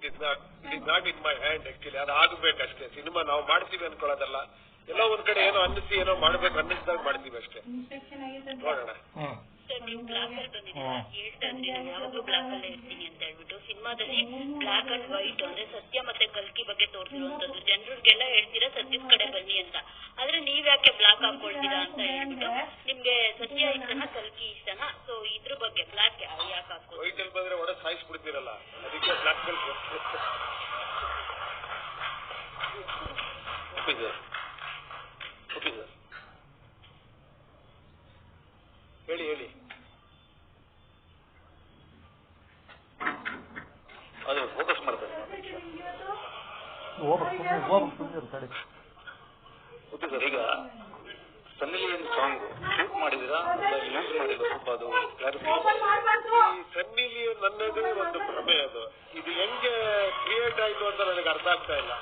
It is not it is not in my hand actually ಅದು ಆಗ್ಬೇಕಷ್ಟೇ. Cinema ನಾವು ಮಾಡ್ತೀವಿ ಅನ್ಕೊಳ್ಳೋದಲ್ಲ. ಎಲ್ಲ ಒಂದ್ ಕಡೆ ಏನೋ ಅನ್ನಿಸಿ ಏನೋ ಮಾಡ್ಬೇಕು ಅನ್ನಿಸಿದಾಗ ಮಾಡ್ತೀವಿ ಅಷ್ಟೇ. ನೋಡೋಣ. ನೀವು ಬ್ಲಾಕ್ ಅಲ್ಲಿ ಬಂದಿದ್ದೀರಾ ಹೇಳ್ತಾ ಇದ್ರಿ ಯಾವಾಗ್ಲೂ ಬ್ಲಾಕ್ ಅಲ್ಲೇ ಇರ್ತೀನಿ ಅಂತ ಹೇಳ್ಬಿಟ್ಟು. ಸಿನಿಮಾದಲ್ಲಿ ಬ್ಲಾಕ್ ಅಂಡ್ ವೈಟ್ ಅಂದ್ರೆ ಸತ್ಯ ಮತ್ತೆ ಕಲ್ಕಿ ಬಗ್ಗೆ ತೋರಿಸಿರುವಂತದ್ದು ಜನರಿಗೆಲ್ಲ ಹೇಳ್ತೀರಾ ಸತ್ಯದ ಕಡೆ ಬನ್ನಿ ಅಂತ. ಆದ್ರೆ ನೀವ್ ಯಾಕೆ ಬ್ಲಾಕ್ ಹಾಕೊಳ್ತೀರಾ ಅಂತ ಹೇಳ್ಬಿಟ್ಟು ನಿಮ್ಗೆ ಸತ್ಯ ಇಷ್ಟನಾ ಕಲ್ಕಿ ಇಷ್ಟನಾ? ಸೊ ಬಗ್ಗೆ ಬ್ಲಾಕ್ ಯಾಕೆ ಹಾಕೋದು ಬಂದ್ರೆ ಬಂದ್ರೆ ಒಡ ಸಾಯಿಸ್ಬಿಡ್ತೀರಲ್ಲ ಅದಕ್ಕೆ ಬ್ಲಾಕ್ ಬೆಲ್ಟ್ ಒಪ್ಪಿ ಸರ್ ಓಕೆ ಸರ್ ಹೇಳಿ ಹೇಳಿ. ಅದು ಫೋಕಸ್ ಮಾಡ್ತಾರೆ ಓಕೆ ಸರ್ ಈಗ ಸಾಂಗ್ ಮಾಡಿದಿರಾ ಯೂಸ್ ಮಾಡಿಲ್ಲ ಸ್ವಲ್ಪ ಅದು ಈ ಸನ್ನಿ ಲಿಯೋನ್ ನನ್ನದೇ ಒಂದು ಭ್ರಮೆ ಅದು. ಇದು ಹೆಂಗೆ ಕ್ರಿಯೇಟ್ ಆಯ್ತು ಅಂತ ನನಗೆ ಅರ್ಥ ಆಗ್ತಾ ಇಲ್ಲ.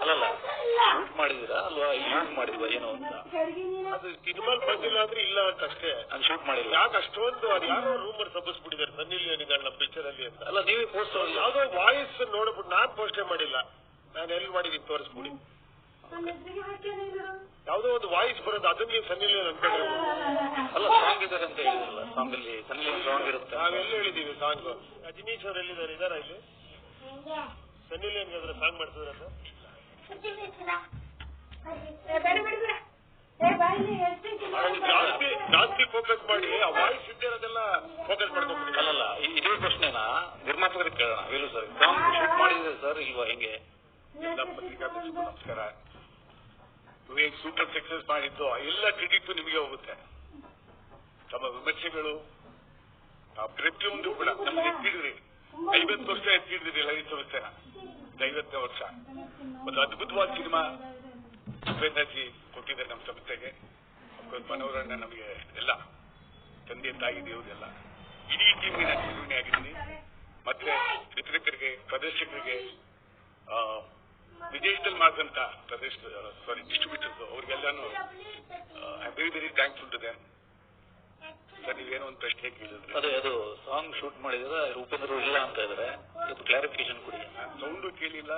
ಅಲ್ಲಲ್ಲ ಶೂಟ್ ಮಾಡಿದಿರಾ ಅಲ್ವಾ? ಯೂಸ್ ಮಾಡಿದ್ವಾ ಏನೋ ಅಂತ? ಅದು ಸಿನಿಮಾ ಬಂದಿಲ್ಲ ಅಂದ್ರೆ ಇಲ್ಲ ಅಂತ ಅಷ್ಟೇ ನಾನು ಶೂಟ್ ಮಾಡಿಲ್ಲ. ಯಾಕೆ ಅಷ್ಟೊಂದು ಅದು ಯಾರೋ ರೂಮರ್ ಸಬ್ಬಿಸ್ಬಿಟ್ಟಿದ್ದಾರೆ ಸನ್ನಿ ಲಿಯೋನ್ ಇದ್ದಾಳೆ ನಮ್ಮ ಪಿಕ್ಚರ್ ಅಲ್ಲಿ ಅಂತ. ಅಲ್ಲ ನೀವೇ ಪೋಸ್ಟ್ ಯಾವ್ದೋ ವಾಯ್ಸ್ ನೋಡ್ಬಿಟ್ಟು ನಾನ್ ಪೋಸ್ಟೇ ಮಾಡಿಲ್ಲ. ನಾನು ಎಲ್ಲಿ ಮಾಡಿದೀನಿ ತೋರಿಸ್ಬಿಡಿ. ಯಾವ್ದೋ ಒಂದು ವಾಯ್ಸ್ ಬರೋದು ಅದನ್ನ ನೀವು ಸನ್ನಿ ಲಿಯೋನ್ ಅನ್ಕೊಂಡ್ರೆ ಅಲ್ಲ ಸಾಂಗ್ ಇದಾರೆ ಅಂತ ಹೇಳಿದ್ರಲ್ಲ ಸಾಂಗ್ ಅಲ್ಲಿ ಸನ್ನಿ ಸಾಂಗ್ ಇರುತ್ತೆ. ನಾವೆಲ್ಲ ಹೇಳಿದೀವಿ ಸಾಂಗ್ ರಜನೀಶ್ ಅವ್ರು ಎಲ್ಲಿದ್ದಾರೆ ಇದಾರ ಇಲ್ಲಿ? ಸನ್ನಿ ಲಿಯೋನ್ ಅದ್ರ ಸಾಂಗ್ ಮಾಡ್ತಿದ್ರ ಜಾಸ್ತಿ ಜಾಸ್ತಿ ಫೋಕಸ್ ಮಾಡಿ ಆ ವಾಯ್ಸ್ ಇದ್ದಿರೋದೆಲ್ಲ ಫೋಕಸ್ ಮಾಡ್ಕೊಂಡ್ಬಿಟ್ಟಿಲ್ಲ ಅಲ್ಲಲ್ಲ ಇದೇ ಪ್ರಶ್ನೆನ? ನಿರ್ಮಾಪಕರಿಗೆ ಕೇಳೋಣ. ವೇಲು ಸರ್ ಸಾಂಗ್ ಶೂಟ್ ಮಾಡಿದ್ರೆ ಸರ್ ಇಲ್ವಾ ಹೆಂಗೆ? ಎಲ್ಲ ಪತ್ರಿಕಾ ನಮಸ್ಕಾರ. ನೀವೇನ್ ಸೂಪರ್ ಸಕ್ಸಸ್ ಮಾಡಿದ್ದು ಎಲ್ಲ ಕ್ರೆಡಿಟ್ ನಿಮಗೆ ಹೋಗುತ್ತೆ. ತಮ್ಮ ವಿಮರ್ಶೆಗಳು ಪ್ರತಿಯೊಂದು ಕೂಡ ನಮ್ಗೆ ಎತ್ತಿಡಿದ್ರಿ ಐವತ್ತು ವರ್ಷ ಎತ್ತಿಡಿದ್ರಿ ಲಲಿತ ಸಂಸ್ಥೆನ ಐವತ್ತನೇ ವರ್ಷ. ಒಂದು ಅದ್ಭುತವಾದ ಸಿನಿಮಾ ಉಪೇಂದ್ರಜಿ ಕೊಟ್ಟಿದ್ದಾರೆ ನಮ್ಮ ಸಂಸ್ಥೆಗೆ. ಮನೋರಣ್ಣ ನಮಗೆ ಎಲ್ಲ ತಂದೆ, ತಾಯಿ, ದೇವರೆಲ್ಲ. ಇಡೀ ಟೀಮಿನ ನಿರ್ವಹಣೆ ಆಗಿದ್ದೀನಿ. ಮತ್ತೆ ವಿತರಕರಿಗೆ ಪ್ರದರ್ಶಕರಿಗೆ ವಿದೇಶದಲ್ಲಿ ಮಾಡಿದಂತ ಪ್ರದೇಶ sorry distributors ಅವರಿಗೆಲ್ಲಾನು I very very thankful to them sir ನೀವೇನೋ ಒಂದು ಪ್ರಶ್ನೆ ಕೇಳಿದ್ರೆ. ಅದೇ ಅದು ಸಾಂಗ್ ಶೂಟ್ ಮಾಡಿದ್ರೆ ಉಪೇಂದ್ರ ಇಲ್ಲ ಅಂತ ಇದ್ರೆ. ಸ್ವಲ್ಪ ಕ್ಲಾರಿಫಿಕೇಶನ್ ಕೊಡಿ. ಸೌಂಡು ಕೇಳಿಲ್ಲ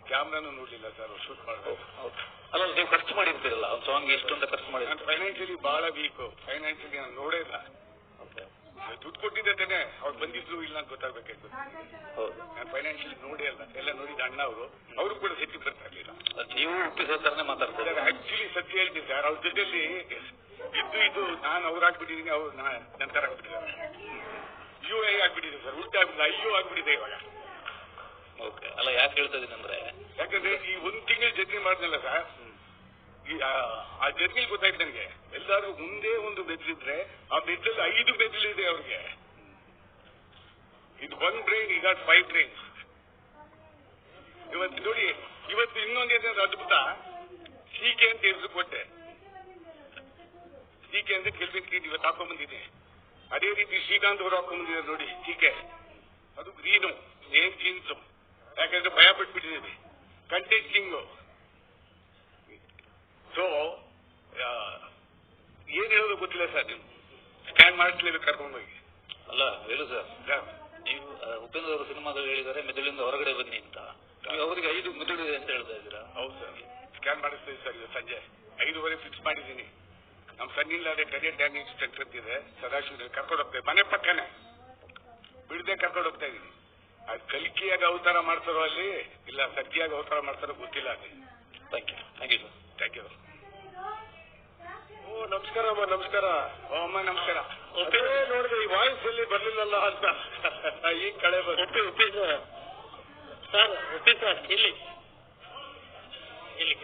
ಕ್ಯಾಮ್ರಾನು ನೋಡ್ಲಿಲ್ಲ ಸರ್ ಶೂಟ್ ಮಾಡಬೇಕು ಹೌದು. ಅಲ್ಲ ನೀವು ಖರ್ಚು ಮಾಡಿರ್ತೀರಲ್ಲ ಒಂದು ಸಾಂಗ್ ಎಷ್ಟು ಅಂತ ಖರ್ಚು ಮಾಡಿ ಫೈನಾನ್ಷಿಯಲಿ ಬಹಳ ವೀಕ್ ಫೈನಾನ್ಷಿಯಲಿ ನಾನು ನೋಡೇ ಇಲ್ಲ. ದುಡ್ಡು ಕೊಟ್ಟಿದ್ದೆ ತಾನೆ ಅವ್ರು ಬಂದಿದ್ರು ಇಲ್ಲ ಅಂತ ಗೊತ್ತಾಗ್ಬೇಕಾಯ್ತು. ಹೌದು. ನಾನು ಫೈನಾನ್ಷಿಯಲಿ ನೋಡಿ ಅಲ್ಲ. ಎಲ್ಲ ನೋಡಿದ ಅಣ್ಣ ಅವರು. ಅವರು ಕೂಡ ಸತ್ಯ ಬರ್ತಾ ಇರ್ಲಿಲ್ಲ. ನೀವು ಒಪ್ಪಿಸೋ ತರನೇ ಮಾತಾಡ್ತಾ ಸರ್ ಇದ್ದೀರಾ. ಆಕ್ಚುಲಿ ಸತ್ಯ ಹೇಳ್ತೀನಿ ಸರ್ ಅವ್ರ ಜೊತೆಯಲ್ಲಿ ಇದ್ದು ಇದು ನಾನು ಅವ್ರಾಗ್ಬಿಟ್ಟಿದ್ದೀನಿ ಅವ್ರು ನಂತರ ಆಗ್ಬಿಟ್ಟಿದ್ದಾರೆ ಯು ಐ ಆಗ್ಬಿಟ್ಟಿದೆ ಸರ್? ಉಲ್ಟಾ ಆಗ್ಬಿಟ್ಟಿದೆ ಅಯ್ಯೋ ಆಗ್ಬಿಟ್ಟಿದೆ ಇವಾಗ. ಓಕೆ ಅಲ್ಲ ಯಾಕೆ ಹೇಳ್ತಾ ಇದ್ದೀನಿ ಅಂದ್ರೆ ಯಾಕಂದ್ರೆ ಈ ಒಂದ್ ತಿಂಗಳು ಜರ್ನಿ ಮಾಡಿದ್ನಲ್ಲ ಸರ್ ಆ- ಜರ್ನಿ ಗೊತ್ತಾಯ್ತು ನನಗೆ ಎಲ್ಲಾದ್ರೂ ಮುಂದೆ ಒಂದು ಮೆದ್ಲಿದ್ರೆ ಆ ಮೆದ್ಲಲ್ಲಿ ಐದು ಮೆದ್ಲಿದೆ ಅವ್ರಿಗೆ. ಇದು ಒನ್ ಬ್ರೈನ್ ಈಗ ಫೈವ್ ಬ್ರೈನ್ ಇವತ್ತು ನೋಡಿ, ಇವತ್ತು ಇನ್ನೊಂದು ಅದ್ಭುತ. ಸೀಕೆ ಅಂತ ಹೆಸರು ಕೊಟ್ಟೆ. ಸೀಕೆ ಅಂತ ಕೆಲ್ವಿನ್ ಇವತ್ತು ಹಾಕೊಂಡ್ ಬಂದಿದೆ ಅದೇ ರೀತಿ ಶ್ರೀಕಾಂತ್ ಅವರು ಹಾಕೊಂಡ್ ಬಂದಿದ್ದಾರೆ ನೋಡಿ, ಸೀಕೆ. ಅದು ಗ್ರೀನು ಏನ್ ಜೀನ್ಸು ಯಾಕಂದ್ರೆ ಭಯ ಪಟ್ಬಿಟ್ಟಿದ್ದೀವಿ. ಕಂಟೆಂಟ್ ಕಿಂಗು ಸೊ ಏನ್ ಹೇಳೋದು ಗೊತ್ತಿಲ್ಲ ಸರ್ ನೀವು ಸ್ಕ್ಯಾನ್ ಮಾಡಿಸ್ಲೇಬೇಕು ಕರ್ಕೊಂಡೋಗಿ ಅಲ್ಲ ಹೇಳು ಸರ್. ನೀವು ಉಪೇಂದ್ರ ಅವರು ಸಿನಿಮಾದಲ್ಲಿ ಹೇಳಿದ್ದಾರೆ ಮೆದುಳಿಂದ ಹೊರಗಡೆ ಬನ್ನಿ ಅಂತ. ನೀವು ಅವರಿಗೆ ಐದು ಮೆದುಳು ಇದೆ ಅಂತ ಹೇಳ್ತಾ ಇದ್ದೀರಾ? ಹೌದು ಸರ್. ಸ್ಕ್ಯಾನ್ ಮಾಡಿಸ್ತೀವಿ ಸರ್ ಇವತ್ತು ಸಂಜೆ. ಐದುವರೆ ಫಿಕ್ಸ್ ಮಾಡಿದ್ದೀನಿ. ನಮ್ಮ ಅದೇ ಕರಿಯರ್ ಡ್ಯಾಮೇಜ್ ಸೆಂಟರ್ ಅಂತಿದೆ ಸದಾಶಿವ ಕರ್ಕೊಂಡು ಹೋಗ್ತೇವೆ. ಮನೆ ಪಕ್ಕನೆ. ಬಿಡದೆ ಕರ್ಕೊಂಡು ಹೋಗ್ತಾ ಇದ್ದೀನಿ. ಅದು ಕಲಿಕೆಯಾಗಿ ಅವತಾರ ಮಾಡ್ತಾರೋ ಅಲ್ಲಿ ಇಲ್ಲ ಸಜ್ಜಿಯಾಗಿ ಅವತಾರ ಮಾಡ್ತಾರೋ ಗೊತ್ತಿಲ್ಲ ಅಲ್ಲಿ. Thank you thank you sir thank you ಓ ನಮಸ್ಕಾರ ಅಮ್ಮ ನಮಸ್ಕಾರ. ಓ ಅಮ್ಮ ನಮಸ್ಕಾರ. ನೋಡಿದೆ ಈ ವಾಯ್ಸ್ ಇಲ್ಲಿ ಬರ್ಲಿಲ್ಲಲ್ಲ ಅಂತ. ಈಗ ಕಳೆ ಬಂದು. ಒಪ್ಪಿ ಸರ್ ಸರ್ ಒಪ್ಪಿ ಸರ್ ಇಲ್ಲಿ. ಇಲ್ಲಿ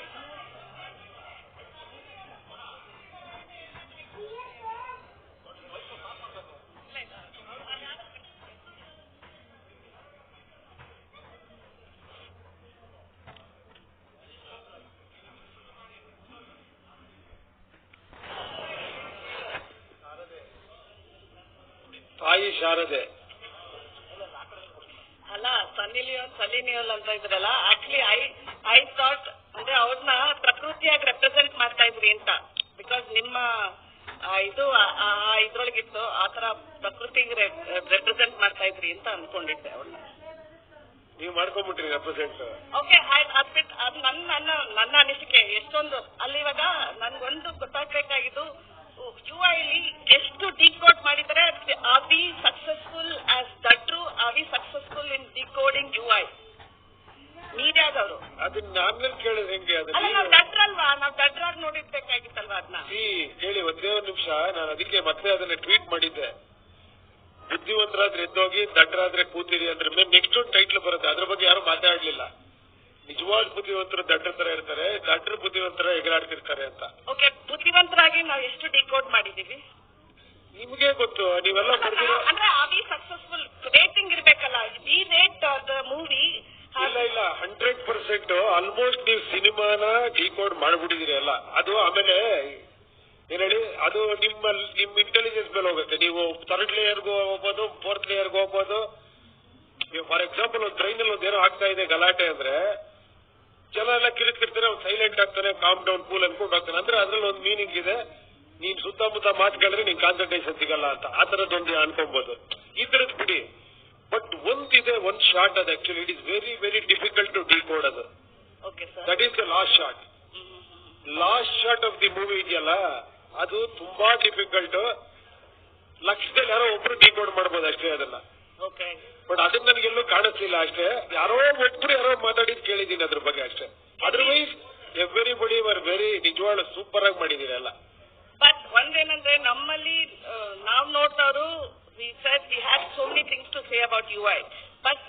ತಾಯಿ ಶಾರದೆ. ಅಲ್ಲ ಸನ್ನಿ ಲಿಯೋನ್ ಅಂತ ಇದ್ರಲ್ಲ ಆಕ್ಚುಲಿ ಐ ಐ ಥಾಟ್ ಅಂದ್ರೆ ಅವ್ರನ್ನ ಪ್ರಕೃತಿಯಾಗಿ ರೆಪ್ರೆಸೆಂಟ್ ಮಾಡ್ತಾ ಇದ್ರಿ ಅಂತ. ಬಿಕಾಸ್ ನಿಮ್ಮ ಇದು ಇದ್ರೊಳಗಿತ್ತು ಆತರ ತರ ಪ್ರಕೃತಿಗೆ ರೆಪ್ರೆಸೆಂಟ್ ಮಾಡ್ತಾ ಇದ್ರಿ ಅಂತ ಅನ್ಕೊಂಡಿದ್ದೆ ಅವ್ರನ್ನ ನೀವು ಮಾಡ್ಕೊಂಡ್ಬಿಟ್ರಿ ರೆಪ್ರೆಸೆಂಟ್ ಓಕೆ ಅದ್ ನನ್ನ ನನ್ನ ನನ್ನ ಅನಿಸಿಕೆ. ಎಷ್ಟೊಂದು ಅಲ್ಲಿ ಇವಾಗ ನನ್ಗೊಂದು ಗೊತ್ತಾಗ್ಬೇಕಾಗಿದ್ದು ಯು ಐಲಿ ಎಷ್ಟು ಡಿಕೋಡ್ ಮಾಡಿದರೆ are we successful as that are we successful in decoding you I ನೀವ್ಯಾವ್ದವ್ರು ಅದನ್ನ ನಾನೇ ಕೇಳಿದ್ರೆ ಹೆಂಗೆ ನಾವ್ ಅದನ್ನ ದಟ್ರಲ್ವಾ ನಾವ್ ದಟ್ರಾಗ್ ನೋಡಿರ್ಬೇಕಾಗಿತ್ತಲ್ವಾ ಅದನ್ನ ಸಿ ಹೇಳಿ ಒಂದೇ ಒಂದು ನಿಮಿಷ. ನಾನು ಅದಕ್ಕೆ ಮತ್ತೆ ಅದನ್ನ ಟ್ವೀಟ್ ಮಾಡಿದ್ದೆ. ಬುದ್ಧಿವಂತರಾದ್ರೆ ಎದ್ದೋಗಿ ದಡ್ಡರಾದ್ರೆ ಕೂತಿರಿ ಅಂದ್ರೆ ಮೇಲೆ ನೆಕ್ಸ್ಟ್ ಟೈಟ್ಲ್ ಬರುತ್ತೆ. ಅದ್ರ ಬಗ್ಗೆ ಯಾರು ಮಾತಾಡ್ಲಿಲ್ಲ. ನಿಜವಾದ ಬುದ್ಧಿವಂತರು ದಡ್ಡರ ತರ ಇರ್ತಾರೆ. ದಡ್ಡರ ಬುದ್ಧಿವಂತರ ಎಗರಾಡ್ತಿರ್ತಾರೆ ಅಂತ. ಓಕೆ ಬುದ್ಧಿವಂತರಾಗಿ ನಾವ್ ಎಷ್ಟು ಡಿಕೋಡ್ ಮಾಡಿದೀವಿ ನಿಮ್ಗೆ ಗೊತ್ತು. ನೀವೆಲ್ಲ ಬರ್ದಿರೋ ಅಂದ್ರೆ ಆರ್ ವಿ ಸಕ್ಸಸ್ಫುಲ್ ರೇಟಿಂಗ್ ಇರ್ಬೇಕಲ್ಲ. ವಿ ರೇಟ್ ದ ಮೂವಿ ಇಲ್ಲ ಇಲ್ಲ. ಹಂಡ್ರೆಡ್ ಪರ್ಸೆಂಟ್ ಆಲ್ಮೋಸ್ಟ್ ನೀವು ಸಿನಿಮಾನ ಡಿಕೋಡ್ ಮಾಡ್ಬಿಟ್ಟಿದ್ದೀರಿ ಅಲ್ಲ ಅದು ಆಮೇಲೆ ಏನೇಳಿ ಹೇಳಿ, ಅದು ನಿಮ್ಮ ನಿಮ್ ಇಂಟೆಲಿಜೆನ್ಸ್ ಮೇಲೆ ಹೋಗುತ್ತೆ. ನೀವು ಥರ್ಡ್ ಲೇಯರ್ಗೂ ಹೋಗ್ಬೋದು ಫೋರ್ತ್ ಲೇಯರ್ಗೂ ಹೋಗ್ಬೋದು. ಫಾರ್ ಎಕ್ಸಾಂಪಲ್ ಒಂದು ಟ್ರೈನ್ ಅಲ್ಲಿ ಒಂದೇನೋ ಆಗ್ತಾ ಇದೆ ಗಲಾಟೆ ಅಂದ್ರೆ, ಜನ ಎಲ್ಲ ಕಿರಿಕಿರ್ತಾರೆ ಅವ್ನು ಸೈಲೆಂಟ್ ಆಗ್ತಾನೆ ಕಾಮ್ ಡೌನ್ ಕೂಲ್ ಅನ್ಕೊಂಡು ಹೋಗ್ತಾನೆ ಅಂದ್ರೆ ಅದ್ರಲ್ಲಿ ಒಂದು ಮೀನಿಂಗ್ ಇದೆ. ನೀನ್ ಸುತ್ತಮುತ್ತ ಮಾತು ಕೇಳಿದ್ರೆ ನಿನ್ ಕಾನ್ಸಂಟ್ರೇಷನ್ ಸಿಗಲ್ಲ ಅಂತ. ಆ ತರದೊಂದು ಅನ್ಕೊಬಹುದು ಈ ತರದ್ ಬಿಡಿ. ಬಟ್ ಒಂದಿದೆ ಒಂದ್ ಶಾರ್ಟ್ ಅದು actually it is very very difficult to decode ಅದು that is the last shot last shot of the movie ಇದೆಯಲ್ಲ? ಅದು ತುಂಬಾ ಡಿಫಿಕಲ್ಟ್ ಲಕ್ಷದಲ್ಲಿ ಯಾರೋ ಒಬ್ರು ಡಿಕೋಡ್ ಮಾಡ್ಬೋದು ಅಷ್ಟೇ ಅದನ್ನ. ಬಟ್ ಅದನ್ನ ನನಗೆಲ್ಲೂ ಕಾಣಿಸ್ಲಿಲ್ಲ ಅಷ್ಟೇ. ಯಾರೋ ಒಬ್ರು ಯಾರೋ ಮಾತಾಡಿದ್ ಕೇಳಿದೀನಿ ಅದ್ರ ಬಗ್ಗೆ ಅಷ್ಟೇ. Otherwise everybody were very ನಿಜವಾಳ ಸೂಪರ್ ಆಗಿ ಮಾಡಿದೀರಲ್ಲ ಬಟ್ ಒಂದೇನಂದ್ರೆ ನಮ್ಮಲ್ಲಿ ನಾವ್ ನೋಡ್ದವರು we said we had so many things to say about UI, but